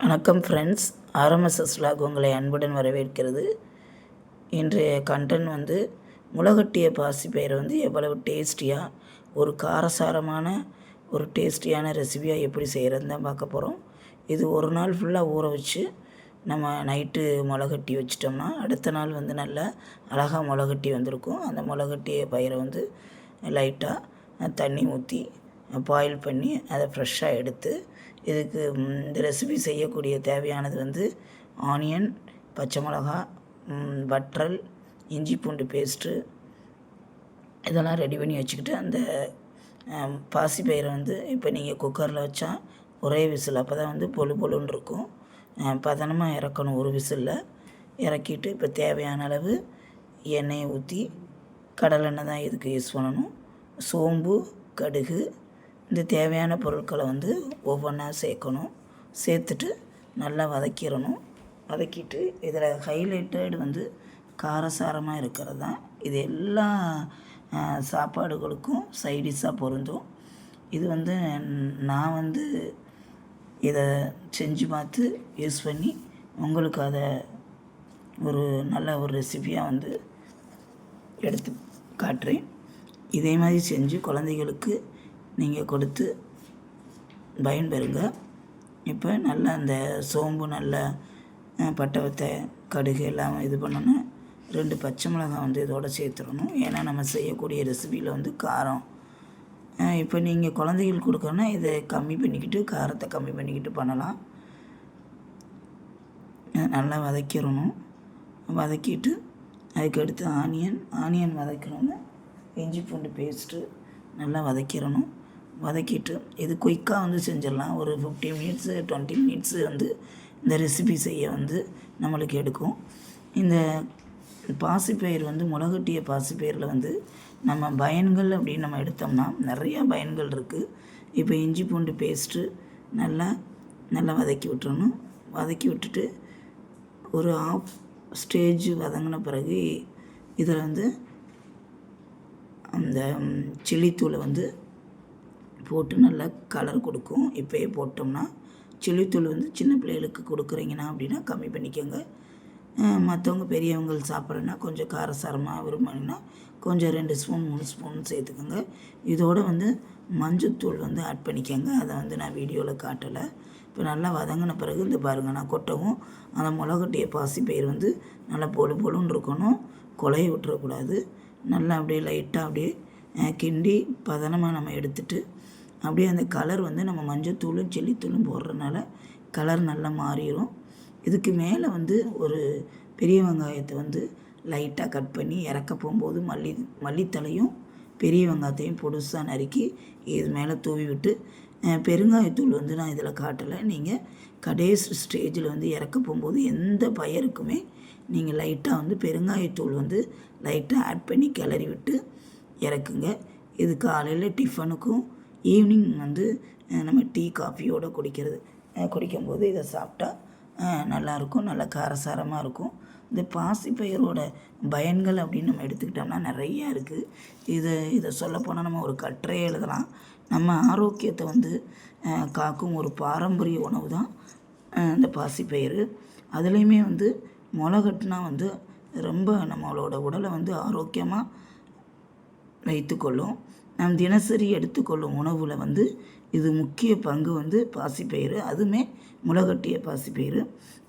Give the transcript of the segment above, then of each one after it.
வணக்கம் friends RMSS lock உங்களை அன்புடன் வரவேற்கிறது. இன்றைய கண்டென்ட் வந்து முளகட்டிய பாசிப்பயிரை வந்து எவ்வளவு டேஸ்டியாக ஒரு காரசாரமான ஒரு டேஸ்டியான ரெசிபியாக எப்படி செய்கிறதுன்னு தான் பார்க்க போகிறோம் இது ஒரு நாள் ஃபுல்லாக ஊற வச்சு நம்ம நைட்டு முளகட்டி வச்சிட்டோம்னா அடுத்த நாள் வந்து நல்லா அழகாக முளகட்டி வந்திருக்கும். அந்த முளகட்டிய பயிரை வந்து லைட்டாக தண்ணி ஊற்றி பாயில் பண்ணி அதை ஃப்ரெஷ்ஷாக எடுத்து இதுக்கு இந்த ரெசிபி செய்யக்கூடிய தேவையானது வந்து ஆனியன் பச்சை மிளகா வற்றல் இஞ்சி பூண்டு பேஸ்ட்டு இதெல்லாம் ரெடி பண்ணி வச்சுக்கிட்டு அந்த பாசிப்பயிரை வந்து இப்போ நீங்கள் குக்கரில் வச்சா ஒரே விசில். அப்போ தான் வந்து பொழு பொழுன்னு இருக்கும். பதனமாக இறக்கணும் ஒரு விசிலில். இறக்கிட்டு இப்போ தேவையான அளவு எண்ணெயை ஊற்றி கடலெண்ணெய் தான் இதுக்கு யூஸ் பண்ணணும். சோம்பு கடுகு இந்த தேவையான பொருட்களை வந்து ஒவ்வொன்றா சேர்க்கணும். சேர்த்துட்டு நல்லா வதக்கிடணும். வதக்கிட்டு இதில் ஹைலைட்டட் வந்து காரசாரமாக இருக்கிறது தான் இது எல்லா சாப்பாடுகளுக்கும் சைடிஷாக பொருந்தும். இது வந்து நான் வந்து இதை செஞ்சு பார்த்து யூஸ் பண்ணி உங்களுக்கு அதை ஒரு நல்ல ஒரு ரெசிபியாக வந்து எடுத்து காட்டுறேன். இதே மாதிரி செஞ்சு குழந்தைகளுக்கு நீங்கள் கொடுத்து பயன்பெறுங்க. இப்போ நல்லா அந்த சோம்பு நல்லா பட்டவத்தை பட்டை வத்தை கடுகு எல்லாம் இது பண்ணணும் ரெண்டு பச்சை மிளகாய் வந்து இதோட சேர்த்துடணும். ஏன்னா நம்ம செய்யக்கூடிய ரெசிபியில் வந்து காரம். இப்போ நீங்கள் குழந்தைகள் கொடுக்கணும்னா இதை கம்மி பண்ணிக்கிட்டு காரத்தை கம்மி பண்ணிக்கிட்டு பண்ணலாம். நல்லா வதக்கிடணும். வதக்கிட்டு அதுக்கடுத்து ஆனியன் ஆனியன் வதக்கணும்னு இஞ்சி பூண்டு பேஸ்ட்டு நல்லா வதக்கிடணும். வதக்கிட்டு இது குயிக்காக வந்து செஞ்சிடலாம். ஒரு ஃபிஃப்டி மினிட்ஸு டுவெண்ட்டி மினிட்ஸு வந்து இந்த ரெசிபி செய்ய வந்து நம்மளுக்கு எடுக்கும். இந்த பாசிப்பயிர் வந்து முளகட்டிய பாசிப்பயிரில் வந்து நம்ம பயன்கள் அப்படின்னு நம்ம எடுத்தோம்னா நிறையா பயன்கள் இருக்குது இப்போ இஞ்சி பூண்டு பேஸ்ட்டு நல்லா நல்லா வதக்கி விட்டுறணும். வதக்கி விட்டுட்டு ஒரு ஆஃப் ஸ்டேஜ் வதங்கின பிறகு இதில் வந்து அந்த சில்லித்தூளை வந்து போட்டு நல்லா கலர் கொடுக்கும். இப்போயே போட்டோம்னா சில்லித்தூள் வந்து சின்ன பிள்ளைகளுக்கு கொடுக்குறீங்கன்னா அப்படின்னா கம்மி பண்ணிக்கோங்க. மற்றவங்க பெரியவங்க சாப்பிட்றேன்னா கொஞ்சம் காரசாரமாக விரும்பினா கொஞ்சம் ரெண்டு ஸ்பூன் மூணு ஸ்பூன் சேர்த்துக்கோங்க. இதோட வந்து மஞ்சத்தூள் வந்து ஆட் பண்ணிக்கோங்க. அதை வந்து நான் வீடியோவில் காட்டலை. இப்போ நல்லா வதங்கின பிறகு இந்த பாருங்கள் நான் கொட்டவும் அந்த மிளகட்டிய பயிர் வந்து நல்லா பொழு பொழுன்னு இருக்கணும். கொலையை விட்டுறக்கூடாது. நல்லா அப்படியே லைட்டாக அப்படியே கிண்டி பதனமாக நம்ம எடுத்துட்டு அப்படியே அந்த கலர் வந்து நம்ம மஞ்சத்தூளும் செல்லித்தூளும் போடுறதுனால கலர் நல்லா மாறிடும் இதுக்கு மேலே வந்து ஒரு பெரிய வெங்காயத்தை வந்து லைட்டாக கட் பண்ணி இறக்க போகும்போது மல்லி மல்லித்தலையும் பெரிய வெங்காயத்தையும் பொடுசாக நறுக்கி இது மேலே தூவி விட்டு பெருங்காயத்தூள் வந்து நான் இதில் காட்டலை. நீங்கள் கடைசி ஸ்டேஜில் வந்து இறக்க போகும்போது எந்த பயருக்குமே நீங்கள் லைட்டாக வந்து பெருங்காயத்தூள் வந்து லைட்டாக ஆட் பண்ணி கிளறி விட்டு இறக்குங்க. இது காலையில் டிஃபனுக்கும் ஈவினிங் வந்து நம்ம டீ காஃபியோடு குடிக்கிறது. குடிக்கும்போது இதை சாப்பிட்டா நல்லாயிருக்கும் நல்லா காரசாரமாக இருக்கும். இந்த பாசிப்பயிரோட பயன்கள் அப்படின்னு நம்ம எடுத்துக்கிட்டோம்னா நிறையா இருக்குது இதை இதை சொல்லப்போனால் நம்ம ஒரு கட்டுரை எழுதலாம். நம்ம ஆரோக்கியத்தை வந்து காக்கும் ஒரு பாரம்பரிய உணவு தான் இந்த பாசிப்பயிறு. அதுலேயுமே வந்து முளைகட்டுனா வந்து ரொம்ப நம்மளோட உடலை வந்து ஆரோக்கியமாக வைத்துக்கொள்ளும். நம் தினசரி எடுத்துக்கொள்ளும் உணவில் வந்து இது முக்கிய பங்கு வந்து பாசிப்பயிறு அதுவுமே முளைகட்டிய பாசிப்பயிறு.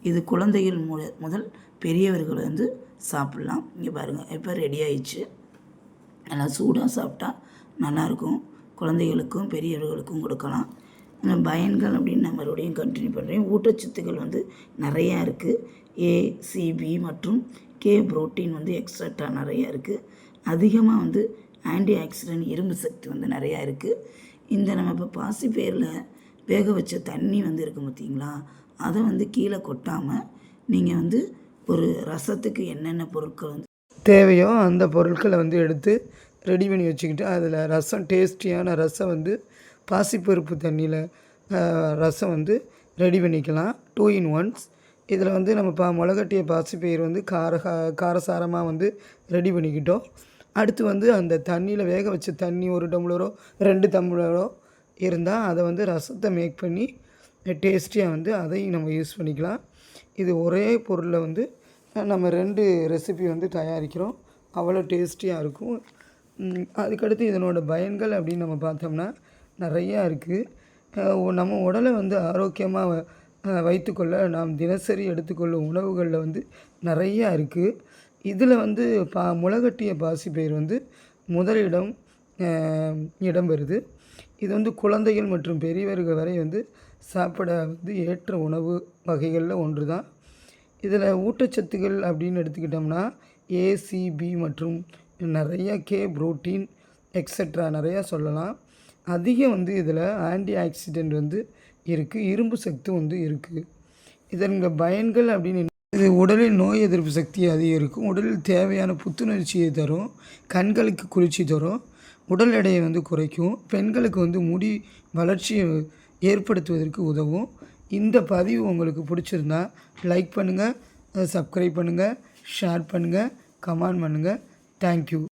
இது குழந்தைகள் மு முதல் பெரியவர்கள் வந்து சாப்பிட்லாம். இங்கே பாருங்கள் இப்போ ரெடி ஆயிடுச்சு. நல்லா சூடாக சாப்பிட்டா நல்லாயிருக்கும். குழந்தைகளுக்கும் பெரியவர்களுக்கும் கொடுக்கலாம். பயன்கள் அப்படின்னு நான் மறுபடியும் கண்டினியூ பண்ணுறேன் ஊட்டச்சத்துக்கள் வந்து நிறையா இருக்குது ஏ சிபி மற்றும் கே புரோட்டீன் வந்து எக்ஸ்ட்ரா நிறையா இருக்குது அதிகமாக வந்து ஆன்டி ஆக்சிடென்ட் இரும்பு சக்தி வந்து நிறையா இருக்குது இந்த நம்ம இப்போ பாசிப்பயிரில் வேக வச்ச தண்ணி வந்து இருக்கும் பார்த்தீங்களா அதை வந்து கீழே கொட்டாமல் நீங்கள் வந்து ஒரு ரசத்துக்கு என்னென்ன பொருட்கள் வந்து தேவையோ அந்த பொருட்களை வந்து எடுத்து ரெடி பண்ணி வச்சுக்கிட்டு அதில் ரசம் டேஸ்டியான ரசம் வந்து பாசிப்பருப்பு தண்ணியில் ரசம் வந்து ரெடி பண்ணிக்கலாம். டூ இன் ஒன்ஸ் இதில் வந்து நம்ம பா முளகட்டிய பாசிப்பயிர் வந்து கார காரசாரமாக வந்து ரெடி பண்ணிக்கிட்டோம். அடுத்து வந்து அந்த தண்ணியில் வேக வச்ச தண்ணி ஒரு டம்ளரோ ரெண்டு டம்ளரோ இருந்தால் அதை வந்து ரசத்தை மேக் பண்ணி டேஸ்டியாக வந்து அதையும் நம்ம யூஸ் பண்ணிக்கலாம். இது ஒரே பொருளில் வந்து நம்ம ரெண்டு ரெசிபி வந்து தயாரிக்கிறோம். அவ்வளோ டேஸ்டியாக இருக்கும். அதுக்கடுத்து இதனோட பயன்கள் அப்படின்னு நம்ம பார்த்தோம்னா நிறையா இருக்குது நம்ம உடலை வந்து ஆரோக்கியமாக வைத்துக்கொள்ள நாம் தினசரி எடுத்துக்கொள்ளும் உணவுகளில் வந்து நிறையா இருக்குது இதில் வந்து பா முளைகட்டிய பாசிப்பயிர் வந்து முதலிடம் இடம் பெறுது. இது வந்து குழந்தைகள் மற்றும் பெரியவர்கள் வரை வந்து சாப்பிட வந்து ஏற்ற உணவு வகைகளில் ஒன்று தான். இதில் ஊட்டச்சத்துக்கள் அப்படின்னு எடுத்துக்கிட்டோம்னா ஏசிபி மற்றும் நிறைய கே புரோட்டீன் எக்ஸட்ரா நிறையா சொல்லலாம். அதிகம் வந்து இதில் ஆன்டி ஆக்சிடென்ட் வந்து இருக்குது இரும்பு சக்தி வந்து இருக்குது இதன் பயன்கள் அப்படின்னு இது உடலில் நோய் எதிர்ப்பு சக்தியை அதிகரிக்கும் உடலில் தேவையான புத்துணர்ச்சியை தரும் கண்களுக்கு குளிர்ச்சி தரும் உடல் எடையை வந்து குறைக்கும் பெண்களுக்கு வந்து முடி வளர்ச்சியை ஏற்படுத்துவதற்கு உதவும். இந்த பதிவு உங்களுக்கு பிடிச்சிருந்தா லைக் பண்ணுங்கள் சப்ஸ்கிரைப் பண்ணுங்கள் ஷேர் பண்ணுங்கள் கமெண்ட் பண்ணுங்கள் தேங்க்யூ